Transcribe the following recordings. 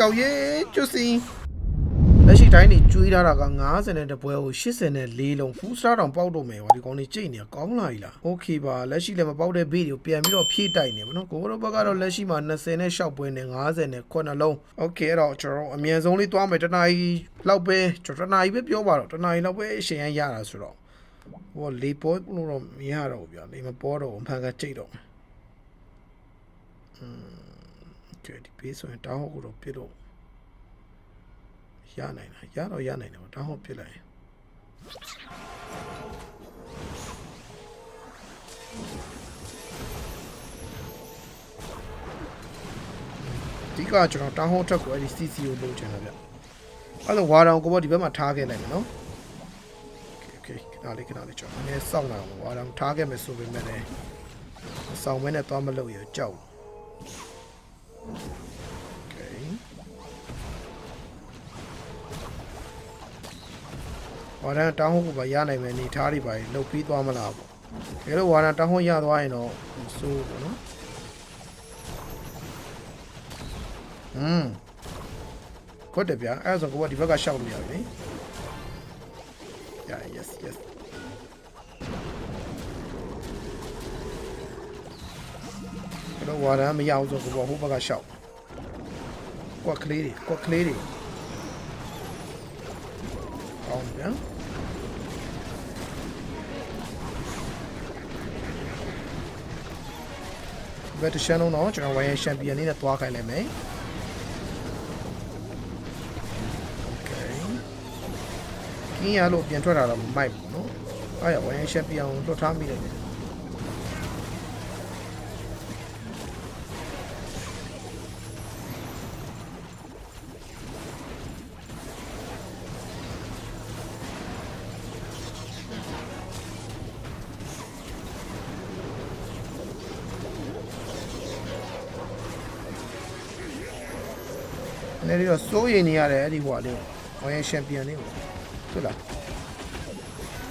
ရောက်ရဲကျွတ်စီလက်ရှိတိုင်းနေကျွေးထားတာက90နဲ့တပွဲကို84လုံး full star တောင်ပေါက်တော့မယ်ကွာဒီကောင်နေကြိတ်နေတာကောင်းလာပြီလား okay ပါလက်ရှိလည်းမပေါက်တဲ့ဘေးတွေကိုပြန်ပြီးတော့ဖြည့်တိုက်နေပါနော်ကိုတို့ဘက်ကတော့လက်ရှိမှာ20နဲ့6ပွဲနဲ့90နဲ့9လုံး okay အဲ့တော့ကျွန်တော်တို့အမြန်ဆုံးလေးသွားမယ်တနားကြီးလောက်ပဲကျွန်တော်တနားကြီးပဲပြောပါတော့တနားကြီးလောက်ပဲအချိန်ရရတာဆိုတော့ဟိုလေပေါ်လို့တော့မရတော့ဘူးဗျာလေမပေါ်တော့ဘူးအဖန်ကကြိတ်တော့မယ် ကဲဒီပေးဆိုရင်တောင်းဟုတ်ကိုတော့ပြစ်လို့ရနိုင်တာရတော့ရနိုင်တယ်တောင်းဟုတ်ပြစ်လိုက်ရင်ဒီကကျွန်တော်တောင်းဟုတ်ထက်ကိုအဲ့ဒီ CC ကိုလိုချင်တာဗျအဲ့လိုဝါတောင်ကိုပေါ့ဒီဘက်မှာထားခဲ့လိုက်မယ်နော်โอเคခဏလေးခဏလေးကျွန်တော်နည်းစောင့်လာအောင်ဝါတောင်ထားခဲ့မယ်ဆိုပေမဲ့လည်းစောင့်မဲနဲ့သွားမလို့ရကြောက် Okay. ဝါရန်တောင်းဟုတ်ကိုပါရနိုင်မယ်အနေထားတွေပါလှုပ်ပြီးသွားမလားပေါ့။ဒါလို့ဝါရန်တောင်းဟုတ်ရသွားရင်တော့စိုးပေါ့နော်။ဟွန်းခွတ်တယ်ဗျာအဲ့ဒါဆိုကိုကဒီဘက်ကရှောက်လို့ရပြီလေ။ Yeah yes yes ကျွန်တော်ဝါရမ်းမရအောင်ဆိုကိုဘောဟိုဘက်ကရှောက်ကွက်ကလေးတွေကွက်ကလေးတွေကောင်းပြန်ဘက်တရှန်လုံးတော့ကျွန်တော်ဝိုင်းရချန်ပီယံလေးနဲ့တွားခိုင်းလိုက်မယ်င်းရလို့ပြန်ထွက်လာတော့မိုက်ဘူးနော်။အားရဝိုင်းရှက်ပြောင်းလွတ်ထားမိတယ် ည်းနည်းတော့စိုးရိမ်နေရတယ်အဲ့ဒီဟိုကလေးဝိုင်းချန်ပီယံလေးကိုဟုတ်လား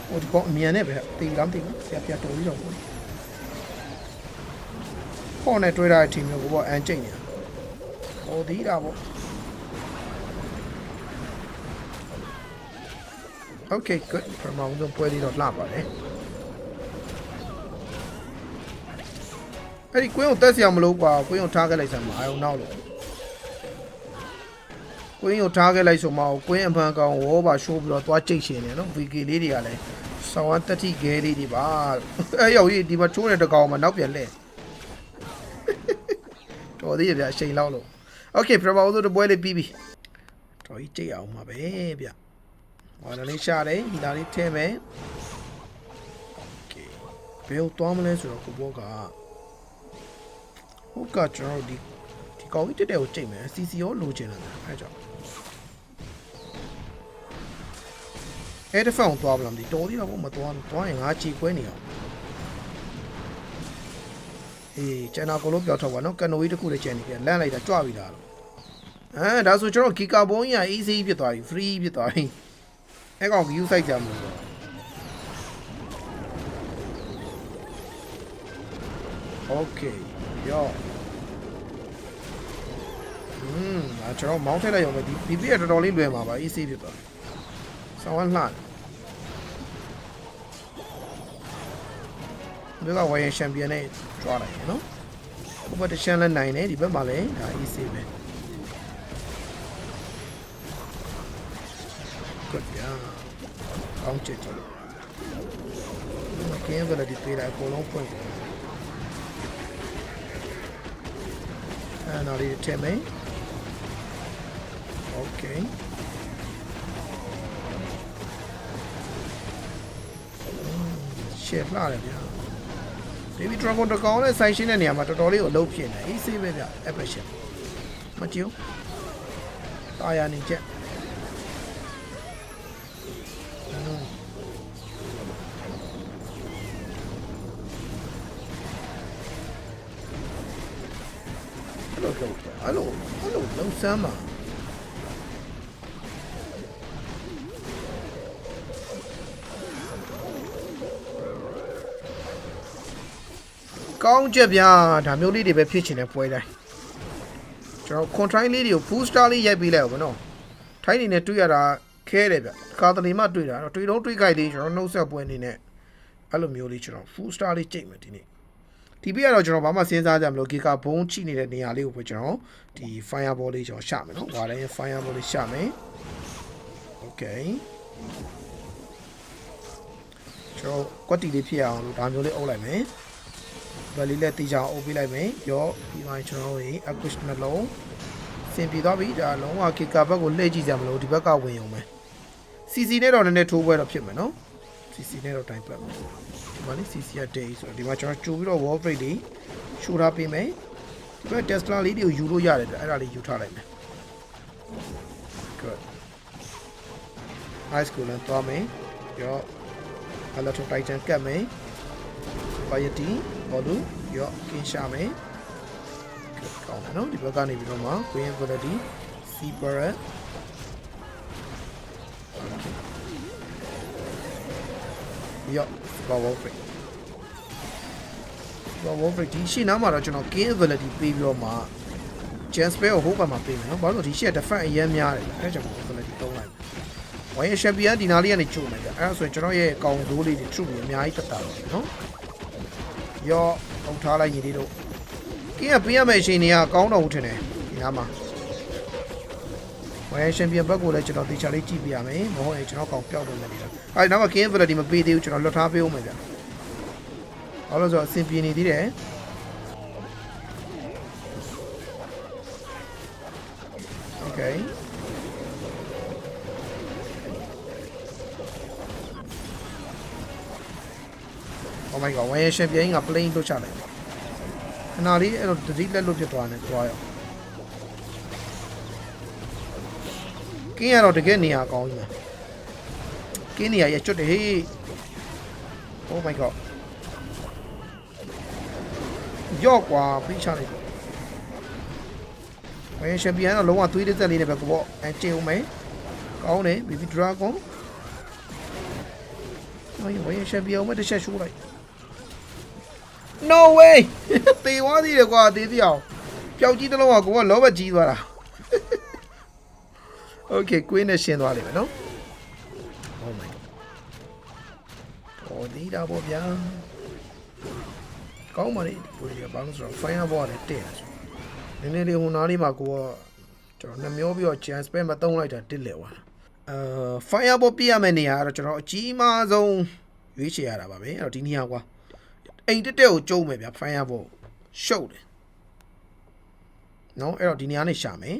ဟိုဒီကောင်အမြန်နဲ့ပဲတေးလားမသိဘူးဆရာပြတော်ပြီးတော့ပေါ့ခေါ်နဲ့တွေ့ရတဲ့အချိန်မျိုးကိုပေါ့အန်ကျိတ်နေတာဟိုဒီတာပေါ့ Okay good ပထမဆုံးပွဲလေးတော့လှပါတယ်အဲ့ဒီကွင်းကိုတက်စရာမလိုကွာကွင်းကိုထားခဲ့လိုက်စမ်းမအောင်နောက်လို့ ကွင်းကိုထားခဲ့လိုက်ဆိုမှကွင်းအဖန်ကောင်ဝေါ်ပါရှိုးပြီးတော့သွားကြိတ်ရှင်နေနော် VK လေးတွေကလည်းဆောင်းဝမ်းတက်တိခဲလေးတွေပါအဲရောက်ကြီးဒီမှာချိုးတဲ့တကောင်မှနောက်ပြန်လဲတော်သေးရဗျအချိန်လောက်လို့ Okay ပြပါဦးတို့ပွဲလေးပြီးပြီတော်ကြီးကြိတ်အောင်ပါပဲဗျဟောလည်းရှာတယ်ဒီလာလေးထည့်မယ် Okay ဘယ်ကိုသွားမလဲဆိုတော့ကိုဘောကဟုတ်ကကျွန်တော်ဒီဒီကောင်ကြီးတက်တဲ့ကိုကြိတ်မယ် CC ရောလိုချင်တယ်အဲကြောင့် အဲ့ဒီဖုန်းသွားဗလားမသိတော်သေးတော့မသွားသွားရင်ငါချီခွဲနေအောင်အေးကျန်တာကိုလို့ပြောထုတ်ပါနော်ကန်နိုဝေးတစ်ခုလည်းကျန်နေပြန်လန့်လိုက်တာကြွပြီလားလို့အဲဒါဆိုကျွန်တော်ဂီကာဘုံကြီးက easy ဖြစ်သွားပြီ free ဖြစ်သွားပြီအဲ့ကောင် view site ကြမှာလို့โอเคရောอืมငါကျွန်တော်မောင်းထည့်လိုက်ရုံပဲဒီဒီပြည့်တော်တော်လေးလွယ်မှာပါ easy ဖြစ်သွား ဆောင်းဝမ်းလှတယ်ဒီကဝိုင်းချန်ပီယံနဲ့ကြွားလိုက်ရနော်ဟိုဘက်တချန်လည်းနိုင်တယ်ဒီဘက်မှာလည်းဒါ easy ပဲ good ဗျာကောင်းချက်ကြီးမကင်းကလည်းဒီပေးလိုက်အကုန်လုံးဖွင့်တယ်အဲနောက်လေးထည့်မယ် okay ရှယ်လှတယ်ဗျာ Baby Dragon တကောင်နဲ့ဆိုင်ရှင်းတဲ့နေရာမှာတော်တော်လေးကိုအလုပ်ဖြစ်နေ easy ပဲဗျ appreciate မကြည့်တာယာနေချက်ဟယ်လိုဟယ်လိုဟယ်လိုလုံးစမ်းပါ င်းချက်ဗျာဒါမျိုးလေးတွေပဲဖြစ်ချင်တဲ့ပွဲတိုင်းကျွန်တော် control လေးတွေကို full star လေးရိုက်ပေးလိုက်အောင်မနော်ထိုင်းနေနဲ့တွေ့ရတာခဲတယ်ဗျခါတလေမှတွေ့တာတော့တွေ့တော့တွေ့ကြိုက်လေးကျွန်တော်နှုတ်ဆက်ပွဲအနေနဲ့အဲ့လိုမျိုးလေးကျွန်တော် full star လေးကြိတ်မယ်ဒီနေ့ဒီပြကတော့ကျွန်တော်ဘာမှစဉ်းစားကြမလို့ဂီကာဘုံချိနေတဲ့နေရာလေးကိုပဲကျွန်တော်ဒီ fireball လေးကျွန်တော်ရှာမယ်နော်။ဝါလည်း fireball လေးရှာမယ်။ Okay ကျွန်တော်ကွက်တီလေးဖြစ်အောင်လို့ဒါမျိုးလေးအုပ်လိုက်မယ်။ ဗလီလည်းတီချအောင်အုပ်ပေးလိုက်မယ်။ရောပြီးမှကျွန်တော်တို့ akush နှလုံးစင်ပြေသွားပြီဒါလုံးဝဂီကာဘက်ကိုလှည့်ကြည့်ကြမလို့ဒီဘက်ကဝင်အောင်မယ်။ CC နဲ့တော့နည်းနည်းထိုးပွဲတော့ဖြစ်မယ်နော်။ CC နဲ့တော့တိုင်ပတ်မယ်။ဒီမှာလေ CC ရ day ဆိုတော့ဒီမှာကျွန်တော်ကြိုပြီးတော့ wall break လေးရှိုးထားပေးမယ်။ဒီဘက် Tesla လေးတွေကိုယူလို့ရတယ်အဲ့ဒါလေးယူထားလိုက်မယ် good high school လမ်းသွားမယ်ရော electro titan ကတ်မယ် variety ဘောလူရောကင်းရှာမယ် good ကောင်းတယ်နော်ဒီဘက်ကနေပြီးတော့မှ green variety zebra ရော power break power break ဒီရှင်းနားမှာတော့ကျွန်တော် gain ability ပေးပြီးတော့မှ Jan spell ကိုဟိုးကမှာပေးမယ်နော်ဘာလို့လဲဆိုဒီရှေ့ defense အရင်များတယ်အဲဒါကြောင့် ability သုံးလိုက်ဝိုင်း champion ဒီနာလေးကနေချုပ်မယ်ကြအဲဒါဆိုရင်ကျွန်တော်ရဲ့ကောင်ဇိုးလေးတွေ true တွေအများကြီးတက်တာတော့နော် ရောအောင်ထားလိုက်ညီလေးတို့ကင်းကပေးရမယ့်အချိန်တွေကကောင်းတော့ဦးထင်တယ်ဒီနားမှာဝိုင်း champion ဘက်ကိုလည်းကျွန်တော်တေချာလေးကြည့်ပြရမယ်မဟုတ်ရင်ကျွန်တော်ကောင်ပျောက်တော့မယ်ဒီလားအဲဒီနောက်က king ability မပေးသေးဘူးကျွန်တော်လွတ်ထားပေးဦးမယ်ဗျဘာလို့လဲဆိုတော့အဆင်ပြေနေသေးတယ် Oh my god ဝယ်ရှင်ပြင်းက plane လွတ်ချလိုက်ခဏလေးအဲ့တော့တတိလက်လွတ်ဖြစ်သွားတယ်သွားရောကင်းရတော့တကယ်နေရာကောင်းကြီးမှာကင်းနေရာရကျွတ်တယ်ဟေး Oh my god ရော့ကွာပြီးချလိုက်တော့ဝယ်ချန်ပီယံတော့လုံးဝသွေးတစ်သက်လေးနဲ့ပဲကိုပေါ့အဲကျင်းအောင်မယ်ကောင်းတယ် baby dragon ဝယ်ဝယ်ချန်ပီယံမဲ့တစ်ချက်ရှိုးလိုက် no way တေသွားသေးတယ်ကွာတေးသေးအောင်ပျောက်ကြီးတစ်လုံးကကိုကလောဘကြီးသွားတာ okay queen နဲ့ရှင်းသွားလိမ့်မယ်နော် oh my god ပေါ်နေတာပေါ့ဗျာကောင်းပါလေဒီလိုဘာလို့ဆိုတော့ fireball နဲ့တဲ့တယ်နည်းနည်းလေးဟိုနားလေးမှာကိုကကျွန်တော်နှမျောပြီးတော့ chance spam မသုံးလိုက်တာတစ်လက်သွားအာ fireball ပြရမယ့်နေရာကတော့ကျွန်တော်အကြီးမားဆုံးရွေးချယ်ရတာပါပဲအဲ့တော့ဒီနေရာကွာ အိမ်တက်တက်ကိုကျုံးမယ်ဗျ fireball ရှုပ်တယ်နော်အဲ့တော့ဒီနေရာနဲ့ရှာမယ်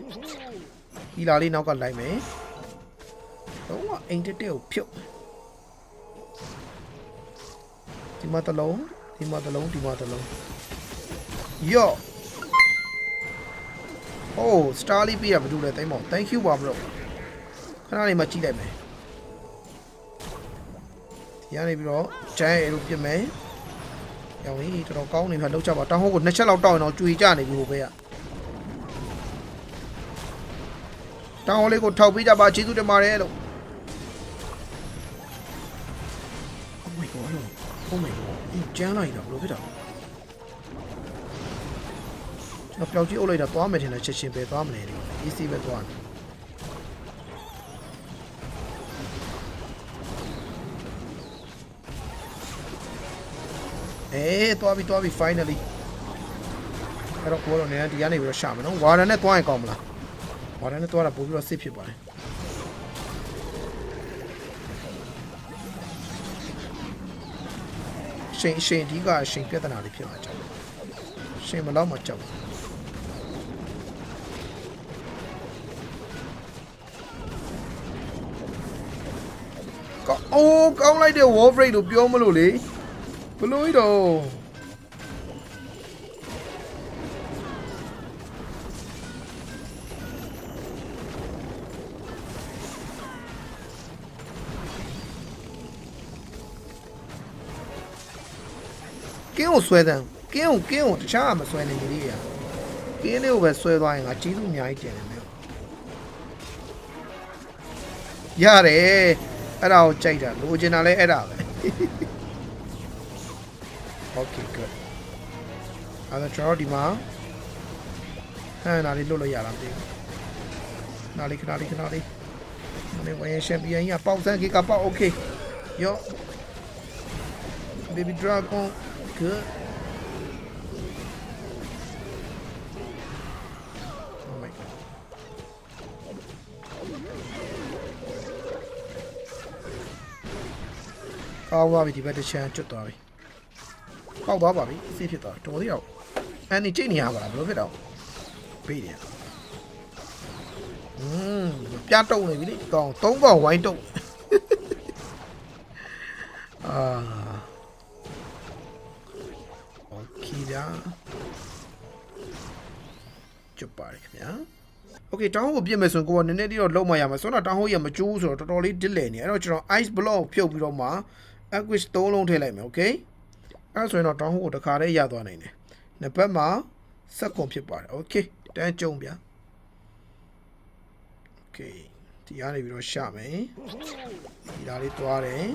ဟီလာလေးနောက်ကလိုက်မယ်တော့အိမ်တက်တက်ကိုဖြုတ်ဒီမှာတစ်လုံးဒီမှာတစ်လုံးဒီမှာတစ်လုံးယော့ Oh star လေးပေးရဘာလို့လဲတိုင်းမောင် Thank you ပါ bro ခဏလေးမှကြည့်လိုက်မယ်ဒီကနေပြီးတော့ဂျိုင်းအဲလိုပြစ်မယ် ရောင်ကြီးတော်တော်ကောင်းနေပြီလောက်ကြပါတောင်းဟိုးကိုနှစ်ချက်လောက်တောက်ရင်တော့ကြွေကြနေပြီဟိုဘက်ကတောင်းဟိုးလေးကိုထောက်ပေးကြပါကျေးဇူးတင်ပါတယ်လို့ Oh my god Oh my god ကျန်းလိုက်တာဘယ်လိုဖြစ်တာလဲကျွန်တော်ပျောက်ကြီးအုပ်လိုက်တာသွားမယ်ထင်တယ်ချက်ချင်းပဲသွားမလဲဒီ AC ပဲသွားတယ် အေးသွားပြီသွားပြီ finally အဲ့တော့ကိုတော့နေဒီကနေပြီးတော့ရှာမယ်နော်ဝါရန်နဲ့သွားရင်ကောင်းမလားဝါရန်နဲ့သွားတာပို့ပြီးတော့စစ်ဖြစ်ပါတယ်ရှင်ရှင်ဒီကရှင်ပြဿနာလေးဖြစ်မှာကြောက်ရှင်မလောက်မှကြောက်ကောအိုးကောင်းလိုက်တဲ့ wall break လို့ပြောမလို့လေ ဘလို့တော့ကင်းကိုဆွဲတယ်ကင်းကိုကင်းကိုတခြားမဆွဲနေကြသေးရကင်းလေးကိုပဲဆွဲသွားရင်ငါကြီးစုအများကြီးတင်တယ်မျိုးရတယ်အဲ့ဒါကိုကြိုက်တာလိုချင်တာလဲအဲ့ဒါပဲ ဒါဆိုကျွန်တော်ဒီမှာဟန်လာလေးလွတ်လို့ရလားမသိဘူးနားလေးခဏလေးခဏလေးမနေ့ဝင်ရှမ်ပီယံကြီးကပေါက်စမ်းကေကပေါက် okay ယော baby dragon good ကောင်းသွားပြီဒီဘက်တစ်ချမ်းကျွတ်သွားပြီကောက်သွားပါပြီအစ်ဖြစ်သွားတော်သေးအောင် အဲ့ဒီကြိတ်နေရပါလားဘယ်လိုဖြစ်တော့ပေးတယ်อืมပြတ်တုံနေပြီလေဒီကောင်၃ပေါင်ဝိုင်းတုံအာโอเคဗျာကျွတ်ပါတယ်ခင်ဗျာโอเคတောင်းဟိုပြစ်မယ်ဆိုရင်ကိုကနည်းနည်းလေးတော့လုံးမရမှာဆိုတော့တောင်းဟိုရမကျိုးဆိုတော့တော်တော်လေးဒစ်လဲနေအဲ့တော့ကျွန်တော် ice block ဖြုတ်ပြီးတော့မှ aquis ၃လုံးထည့်လိုက်မယ်โอเคအဲ့ဆိုရင်တော့တောင်းဟိုကိုတစ်ခါတည်းရသွားနိုင်တယ် နှစ်ဘက်မှာစက်ကွန်ဖြစ်ပါတယ်โอเคတန်းကြုံဗျာโอเคဒီအားနေပြီးတော့ရှာမယ်ဒီဓာတ်လေးသွားတယ်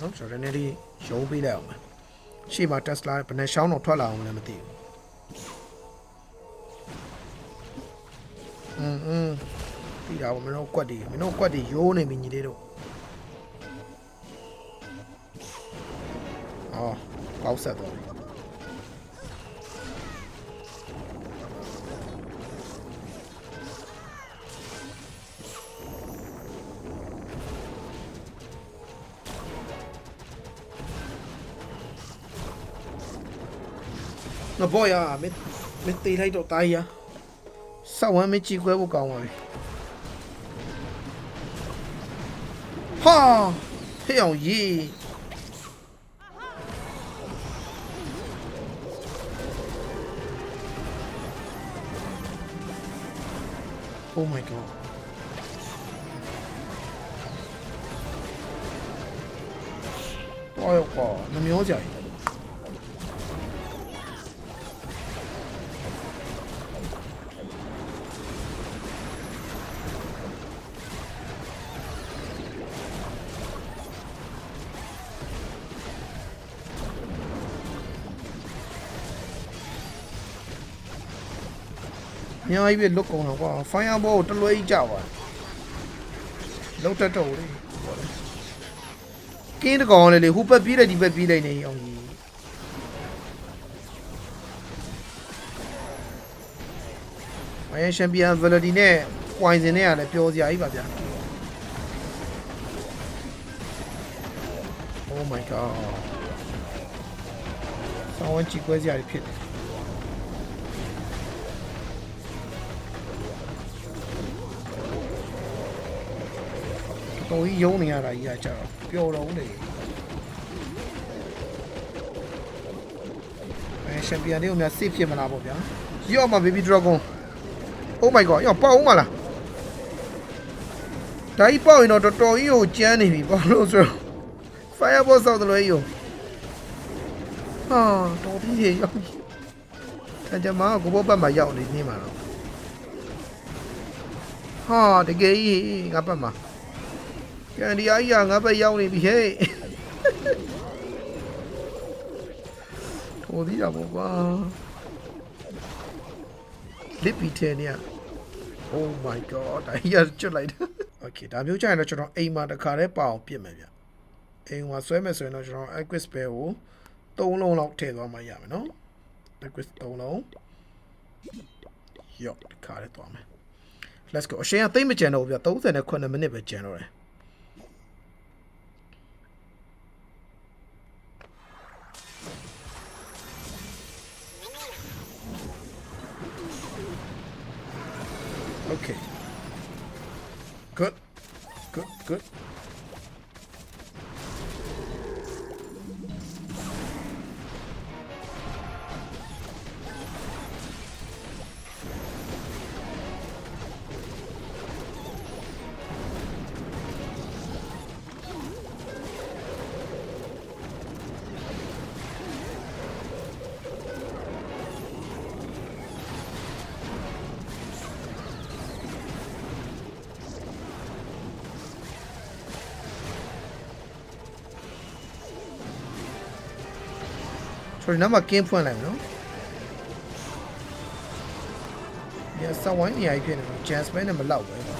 နော်ကျွန်တော်နည်းနည်းလေးရုံးပေးလိုက်အောင်မယ်ရှေ့မှာ Tesla ဘယ်နှရှောင်းတော့ထွက်လာအောင်လည်းမသိဘူးอืมอืมပြီးတာပေါ့မင်းတို့ကွက်တီမင်းတို့ကွက်တီရိုးနေပြီညီလေးတို့ အော်ကောက်ဆက်တော့ပြီငါဘောရမင်းမင်းတေးလိုက်တော့တားရစောက်ဝ Oh my god. 어, 과 너무 여자. ။ အများကြီးပဲလွတ်ကုန်တော့ကွာ။ Fireball ကိုတလွဲကြီးကြပါ။လောက်တတ်တော့လေ။ကင်းတကောင်လေလေဟိုဘက်ပြေးလိုက်ဒီဘက်ပြေးလိုက်နေအောင်ကြီး။မယန်ချန်ပီယံဗလဒီနဲ့ပွိုင်စင်နဲ့ကလည်းပျော်စရာကြီးပါဗျာ။ Oh my god ။ဆောင်းဝင်ကြည့်ပွဲစရာတွေဖြစ်တယ်။ တော်ကြီးယုံနေရတာကြီးကကြာတော့ပျော်တော့ဦးနေအဲချန်ပီယံလေးကိုများ save ဖြစ်မလားပေါ့ဗျာရော့မှာ baby dragon oh my god ရော့ပေါက်ဦးမလားဒါကြီးပေါက်ရင်တော့တော်တော်ကြီးကိုကျန်းနေပြီဘာလို့ဆိုတော့ fireball စောက်တယ်လို့ရောဟာတော်ပြီရေရောက်ပြီအကြမကိုဘောဘက်မှာရောက်နေနေမှာတော့ဟာတကယ်ကြီးငါဘက်မှာ ကန်ဒီအားကြီးကငါဘက်ရောက်နေပြီဟဲ့ထိုးသေးတာပေါ့ကွာလစ်ပီထဲနေရ Oh my god ဒါကြီးကကျွတ်လိုက်တာ Okay ဒါမျိုးကြရင်တော့ကျွန်တော်အိမ်မှာတစ်ခါတည်းပအောင်ပြစ်မယ်ဗျအိမ်မှာဆွဲမယ်ဆိုရင်တော့ကျွန်တော် Aquis Spell ကို3လုံးလောက်ထည့်သွားမှရမယ်နော် Aquis 3လုံးယော့တစ်ခါတည်းသွားမယ် Let's go အရှင်ကသိမ့်မကြံတော့ဘူးဗျ39မိနစ်ပဲကြံတော့တယ် Okay. Good. Good, good. ဆိုတော့နောက်မှကင်းဖွင့်လိုက်မယ်နော်ဒီစဝိုင်းနေရာကြီးဖြစ်နေတော့ဂျန်စပန်နဲ့မလောက်ပဲဟွန်း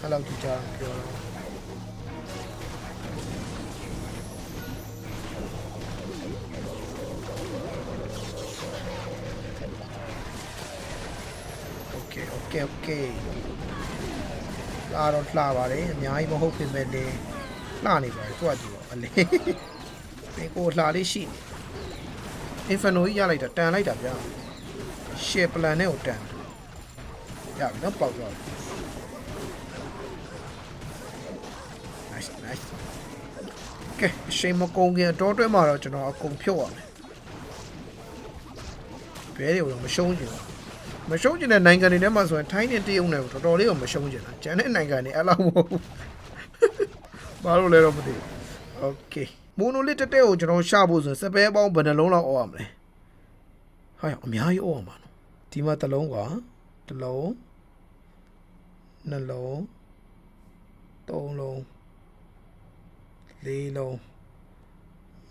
အဲ့လောက်ကြည့်ကြပြော okay okay လာတော့လှပါတယ်အများကြီးမဟုတ်ပြင်မဲ့လေလှနေပါတယ်ကိုကကြည့်တော့အလေးဒီကိုလှလေးရှိနေ Inferno ကြီးရလိုက်တာတန်လိုက်တာဗျာ share plan နဲ့ကိုတန်ရပြီနော်ပေါက်သွားတယ် nice nice ကဲအရှိန်မကုန်ခင်တော့တွဲမှာတော့ကျွန်တော်အကုန်ဖြုတ်ရမယ်ဘဲတွေကိုတော့မရှုံးချင်ဘူး မရှုံးကျင်တဲ့နိုင်ငံတွေထဲမှာဆိုရင်ထိုင်းနဲ့တရုတ်နဲ့တော်တော်လေးကိုမရှုံးကျင်တာကျန်တဲ့နိုင်ငံတွေအဲ့လောက်မဟုတ်ဘူးဘာလို့လဲတော့မသိဘူးโอเคမိုနိုလစ်တက်တဲ့ကိုကျွန်တော်ရှာဖို့ဆိုရင်စပယ်ပေါင်းဘယ်နှလုံးလောက်အော်ရမလဲဟာအများကြီးအော်ရမှာနော်ဒီမှာတစ်လုံးကတစ်လုံးနှလုံးသုံးလုံးလေးလုံး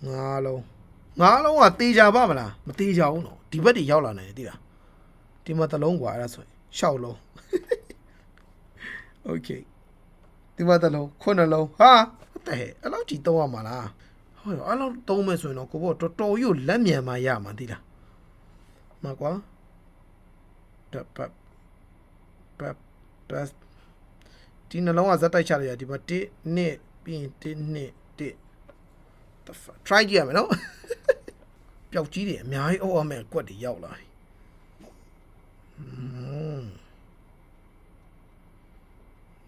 ငါးလုံးငါးလုံးကတေးကြပါမလားမတေးကြဘူးနော်ဒီဘက်တွေရောက်လာနိုင်တယ်သိလား ဒီမှာတစ်လုံးกว่าအဲ့ဒါဆိုရင်6လုံးโอเคဒီမှာတစ်လုံးခုနှစ်လုံးဟာတဲ့အဲ့လောက်ကြီးသုံးရမှာလားဟောအဲ့လောက်သုံးမယ်ဆိုရင်တော့ကိုဘောတော်တော်ကြီးကိုလက်မြန်မှရမှာသိလားမကွာတပတ်ပတ်ပတ်ဒီနှလုံးကဇက်တိုက်ချလိုက်ရဒီမှာ1 2ပြီးရင်1 2 1 the fuck try ကြည့်ရမယ်နော်ပျောက်ကြီးတွေအများကြီးအုပ်အမဲ့ကွက်တွေရောက်လာပြီ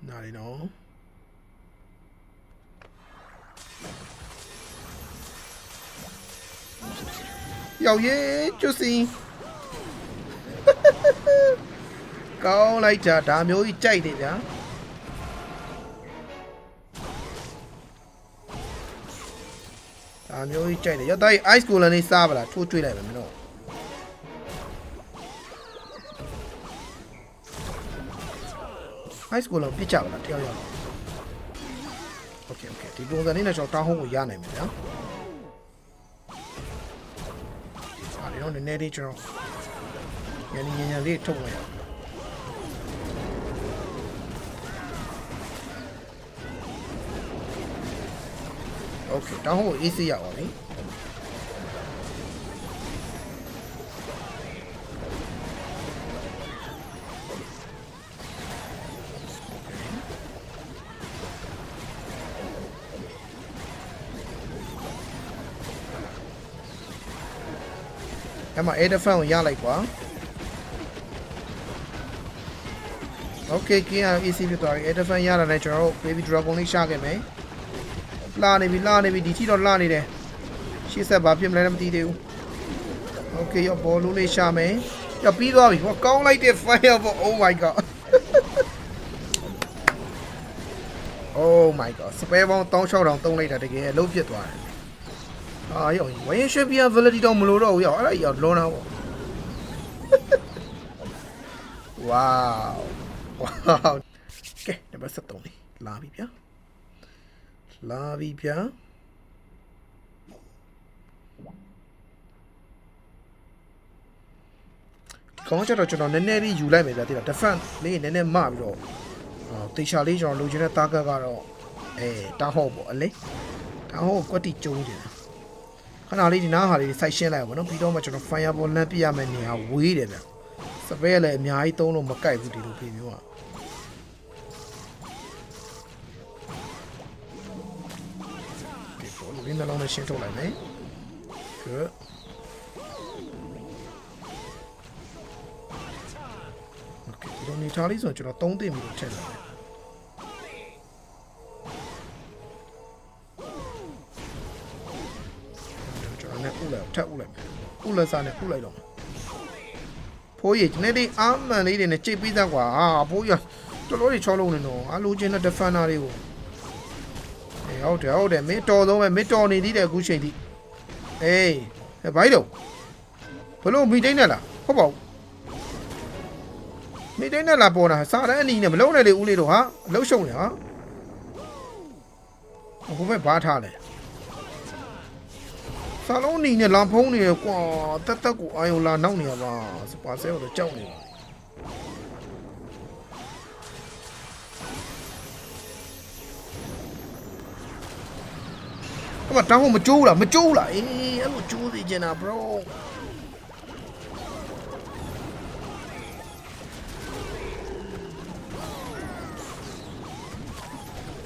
နားလေနော်ရောက်ရဲကျွစီကောင်းလိုက်တာဒါမျိုးကြီးကြိုက်တယ်ဗျာဒါမျိုးကြီးကြိုက်တယ်ရောက်သားကြီး ice cooler လေးစားပါလားထိုးကျွေးလိုက်ပါမင်းတို့ high school လောက်ပြစ်ကြပါလားတယောက်ယောက် Okay okay ဒီပုံစံလေးနဲ့ကျွန်တော်တောင်းဟုံးကိုရနိုင်မယ်ဗျာအားလုံးနည်းနည်းလေးကျွန်တော်ညနေညညလေးထုတ်လိုက်ရအောင် Okay တောင်းဟုံးကို AC ရအောင် အဲ့မှာ air defense ကိုရလိုက်ကွာ Okay ကင်းရ AC ဖြစ်သွားပြီ air defense ရတာနဲ့ကျွန်တော်တို့ baby dragon လေးရှာခဲ့မယ်လာနေပြီလာနေပြီဒီထိတော့လာနေတယ်ရှေ့ဆက်ဘာဖြစ်မလဲမသိသေးဘူး Okay ရောဘောလုံးလေးရှာမယ်ရပြီးသွားပြီဟောကောင်းလိုက်တဲ့ fire ပေါ့ Oh my god Oh my god စပယ်ပေါင်း16000သုံးလိုက်တာတကယ်အလုပ်ဖြစ်သွားတယ် အာရောဝရင်ရှက်ပြ validity တော့မလို့တော့ဘူးရောအဲ့ဒါကြီးရောလွန်တာပေါ့ Wow Wow ကဲနံပါတ်73လေးလာပြီဗျာလာပြီဗျာကောင်းချက်တော့ကျွန်တော်နည်းနည်းလေးယူလိုက်မယ်ဗျာတိလား defense လေးနည်းနည်းမပြီးတော့အော်တေချာလေးကျွန်တော်လိုချင်တဲ့ target ကတော့အဲတားဟော့ပေါ့အလေတားဟော့ကွက်တီကျုံးတယ် ခဏလေးဒီနားဟာလေးစိုက်ရှင်းလိုက်ပါတော့ပြီးတော့မှကျွန်တော် fireball လမ်းပြရမယ့်နေရာဝေးတယ်ဗျစပယ်လည်းအများကြီးသုံးလို့မကိုက်ဘူးဒီလိုဖြေမျိုးอ่ะဒီပေါ်လူရင်းနှလုံးနဲ့ရှင်းထုတ်လိုက်မယ် good ဒီလိုနေထားလေးဆိုကျွန်တော်သုံးသိပြီလို့ထင်တယ် ထပ်ဥလိုက်မယ်ဥလက်စားနဲ့ဥလိုက်တော့မယ်ဖိုးရီဒီနေ့လေးအာမန်လေးတွေနဲ့ကြိတ်ပြီးသားကွာဟာဖိုးရီတော်တော်ကြီးချောလုံးနေတော့အလိုချင်တဲ့ defender တွေကိုအေးဟုတ်တယ်ဟုတ်တယ်မင်းတော်ဆုံးပဲမင်းတော်နေသေးတယ်အခုချိန်ထိအေးဟဲ့ဘိုက်တော့ဘလို့မီတိန်နဲ့လားဟုတ်ပါဘူးမီတိန်နဲ့လားပေါ်တာစာတန်းအနီးနဲ့မလုံးနဲ့လေဦးလေးတို့ဟာအလုံးရှုံနေဟာဟိုဘက်ဘားထားလဲ စာလုံးအနီးနဲ့လမ်းဖုံးနေရကွာတက်တက်ကိုအာယုံလာနောက်နေရပါစပါဆဲကိုတော့ကြောက်နေပါအမတောင်းဖို့မကြိုးလားမကြိုးလားအေးအဲ့လိုကြိုးစီကျင်တာ bro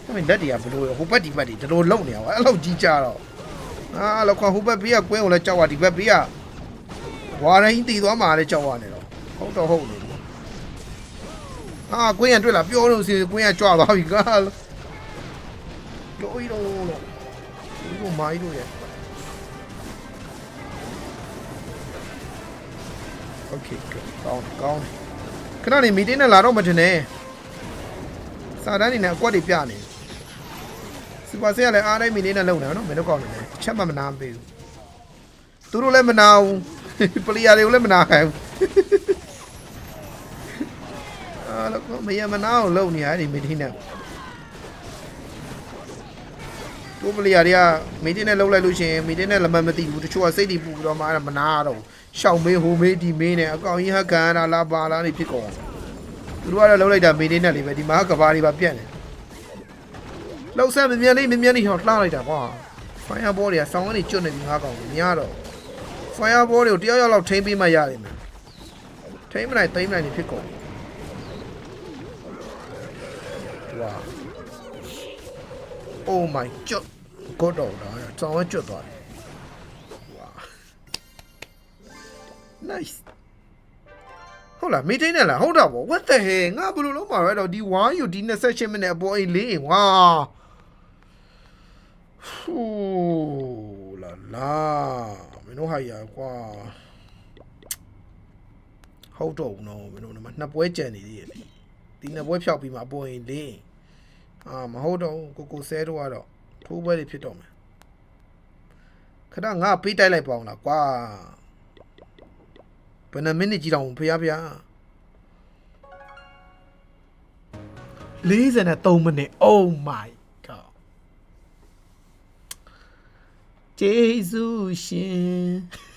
အဲ့မလက်တွေကဘလို့ဟိုဘက်ဒီဘက်ဒီဒီလိုလုံနေရပါအဲ့လိုကြီးကြတော့ အာလောက်ခွန်ဟိုဘက်ဘေးကကွင်းကိုလည်းကြောက်ပါဒီဘက်ဘေးကဝါရိုင်းတည်သွားမှာလည်းကြောက်ပါနေတော့ဟုတ်တော့ဟုတ်လို့အာကွင်းကတွေ့လာပြောလို့စီကွင်းကကြွသွားပြီကာလို့ရိုးရိုးလို့ရိုးမိုင်းလို့ရဲ့ Okay ကောင်းကောင်းခဏနေမီတင်းနဲ့လာတော့မတင်နဲ့စာတန်းနေနဲ့အကွက်တွေပြနေစူပါဆေးကလည်းအားတိုင်းမီတင်းနဲ့လုံနေအောင်နော်မင်းတို့ကောင်းနေတယ် ချက်မှမနာပေးဘူးသူတို့လည်းမနာဘူးပလီယာတွေကိုလည်းမနာခိုင်းဘူးအာလောကမယမနာကိုလုံနေရတယ်မီတင်းနဲ့သူပလီယာတွေကမီတင်းနဲ့လုံလိုက်လို့ရှိရင်မီတင်းနဲ့လက်မမသိဘူးတချို့ကစိတ်တွေပူပြီးတော့မှအဲ့ဒါမနာရတော့ရှောင်းမေးဟိုမေးဒီမေးနဲ့အကောင်ကြီးဟက်ကန်ရတာလားပါလားနေဖြစ်ကုန်သူတို့ကတော့လုံလိုက်တာမီတင်းနဲ့လေးပဲဒီမှာကဘာတွေပါပြက်နေလောက်ဆက်မမြန်လေးမမြန်လေးဟောလှလိုက်တာကွာ Fireball တွေကဆောင်းကနေကျွတ်နေပြီငါကောင်မရတော့ Fireball တွေကိုတယောက်ယောက်လောက်ထိမ့်ပေးမှရတယ်မယ်ထိမ့်မလိုက်သိမ့်မလိုက်နေဖြစ်ကုန်ဝါ Oh my god ကိုတော့တာဆောင်းဝဲကျွတ်သွားတယ်ဝါ Nice ဟုတ်လားမီတိန်နဲ့လားဟုတ်တော့ဗော what the hell ငါဘယ်လိုလုပ်မှာလဲတော့ဒီ1 you ဒီ28မိနစ်အပေါ်အိမ်လေးဝါ ဟူလာလာမင်းတို့ဟာရကွာဟုတ်တော့ဘူးနော်မင်းတို့ကနှစ်ပွဲကြံနေသေးရဲ့လေဒီနှစ်ပွဲဖြောက်ပြီးမှအပေါ်အိမ်လေးအာမဟုတ်တော့ဘူးကိုကိုဆဲတော့ကတော့ထိုးပွဲတွေဖြစ်တော့မယ်ခဏငါပေးတိုက်လိုက်ပါအောင်လားကွာဘယ်နှမိနစ်ကြည့်တော့ဖျားဖျား43မိနစ် Oh my god ဂျေဇုရှင်